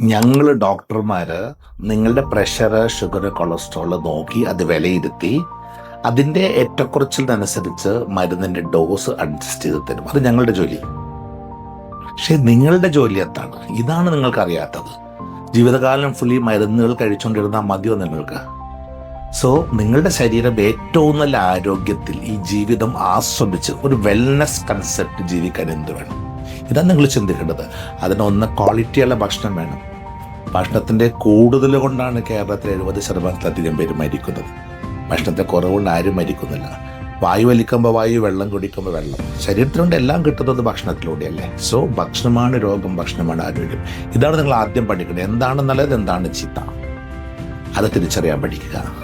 ഞങ്ങൾ ഡോക്ടർമാർ നിങ്ങളുടെ പ്രഷർ ഷുഗർ കൊളസ്ട്രോൾ നോക്കി അത് വിലയിരുത്തി അതിന്റെ ഏറ്റക്കുറച്ചിലിനനുസരിച്ച് മരുന്നിന്റെ ഡോസ് അഡ്ജസ്റ്റ് ചെയ്ത് തരും. അത് ഞങ്ങളുടെ ജോലി. പക്ഷേ നിങ്ങളുടെ ജോലി എന്താണ്? ഇതാണ് നിങ്ങൾക്ക് അറിയാത്തത് ജീവിതകാലം ഫുള്ളി മരുന്നുകൾ കഴിച്ചുകൊണ്ടിരുന്നാൽ മതിയോ നിങ്ങൾക്ക്? സോ നിങ്ങളുടെ ശരീരം ഏറ്റവും നല്ല ആരോഗ്യത്തിൽ ഈ ജീവിതം ആസ്വദിച്ച് ഒരു വെൽനെസ് കൺസെപ്റ്റ് ജീവിക്കാൻ എന്ത് വേണം? ഇതാണ് നിങ്ങൾ ചിന്തിക്കേണ്ടത്. അതിനൊന്ന് ക്വാളിറ്റിയുള്ള ഭക്ഷണം വേണം. ഭക്ഷണത്തിന്റെ കൂടുതൽ കൊണ്ടാണ് കേരളത്തിൽ എഴുപത് ശതമാനത്തിലധികം പേര് മരിക്കുന്നത്. ഭക്ഷണത്തെ കുറവുകൊണ്ട് ആരും മരിക്കുന്നില്ല. വായു വലിക്കുമ്പോൾ വായു വെള്ളം കുടിക്കുമ്പോൾ വെള്ളം. ശരീരത്തിനുണ്ട് എല്ലാം കിട്ടുന്നത് ഭക്ഷണത്തിലൂടെയല്ലേ? സോ ഭക്ഷണമാണ് രോഗം ഭക്ഷണമാണ് ആരോഗ്യം. ഇതാണ് നിങ്ങൾ ആദ്യം പഠിക്കുന്നത് എന്താണ് നല്ലത് എന്താണ് ചീത്ത? അത് തിരിച്ചറിയാൻ പഠിക്കുക.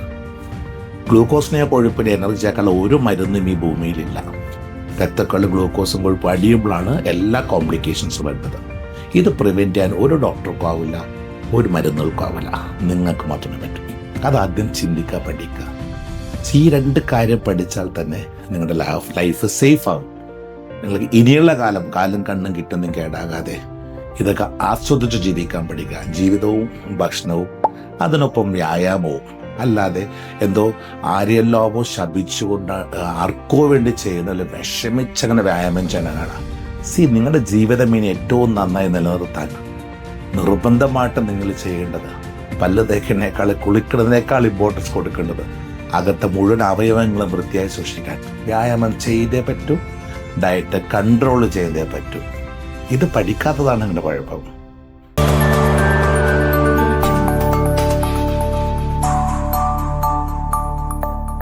ഗ്ലൂക്കോസിനെ കൊഴുപ്പിനെ എനർജി ആക്കാനുള്ള ഒരു മരുന്നും ഈ ഭൂമിയിലില്ല രക്തക്കൾ ഗ്ലൂക്കോസും കൊഴുപ്പ് അടിയുമ്പോഴാണ് എല്ലാ കോംപ്ലിക്കേഷൻസും വരുന്നത്. ഇത് പ്രിവെന്റ് ചെയ്യാൻ ഒരു ഡോക്ടർക്കും ആവില്ല ഒരു മരുന്നുകൾക്കും ആവില്ല. നിങ്ങൾക്ക് മാത്രമേ പറ്റൂ. അതാദ്യം ചിന്തിക്കുക പഠിക്കുക. ഈ രണ്ട് കാര്യം പഠിച്ചാൽ തന്നെ നിങ്ങളുടെ ലൈഫ് ലൈഫ് സേഫ് ആവും. നിങ്ങൾക്ക് ഇനിയുള്ള കാലം കാലും കണ്ണും കിട്ടുന്നു കേടാകാതെ ഇതൊക്കെ ആസ്വദിച്ച് ജീവിക്കാൻ പഠിക്കുക. ജീവിതവും ഭക്ഷണവും അതിനൊപ്പം വ്യായാമവും അല്ലാതെ എന്തോ ആരെയെല്ലാമോ ശപിച്ചുകൊണ്ട് ആർക്കോ വേണ്ടി ചെയ്യുന്നതിൽ വിഷമിച്ചങ്ങനെ വ്യായാമം ചെയ്യാനാണ് സി നിങ്ങളുടെ ജീവിതം ഇനി ഏറ്റവും നന്നായി നിലനിർത്താൻ നിർബന്ധമായിട്ട് നിങ്ങൾ ചെയ്യേണ്ടത് പല്ല് തേക്കുന്നതിനേക്കാൾ കുളിക്കുന്നതിനേക്കാൾ ഇമ്പോർട്ടൻസ് കൊടുക്കേണ്ടത് അകത്തെ മുഴുവൻ അവയവങ്ങളും വൃത്തിയായി സൂക്ഷിക്കാൻ. വ്യായാമം ചെയ്തേ പറ്റൂ ഡയറ്റ് കൺട്രോൾ ചെയ്തേ പറ്റൂ. ഇത് പഠിക്കാത്തതാണ് നിങ്ങളുടെ കുഴപ്പം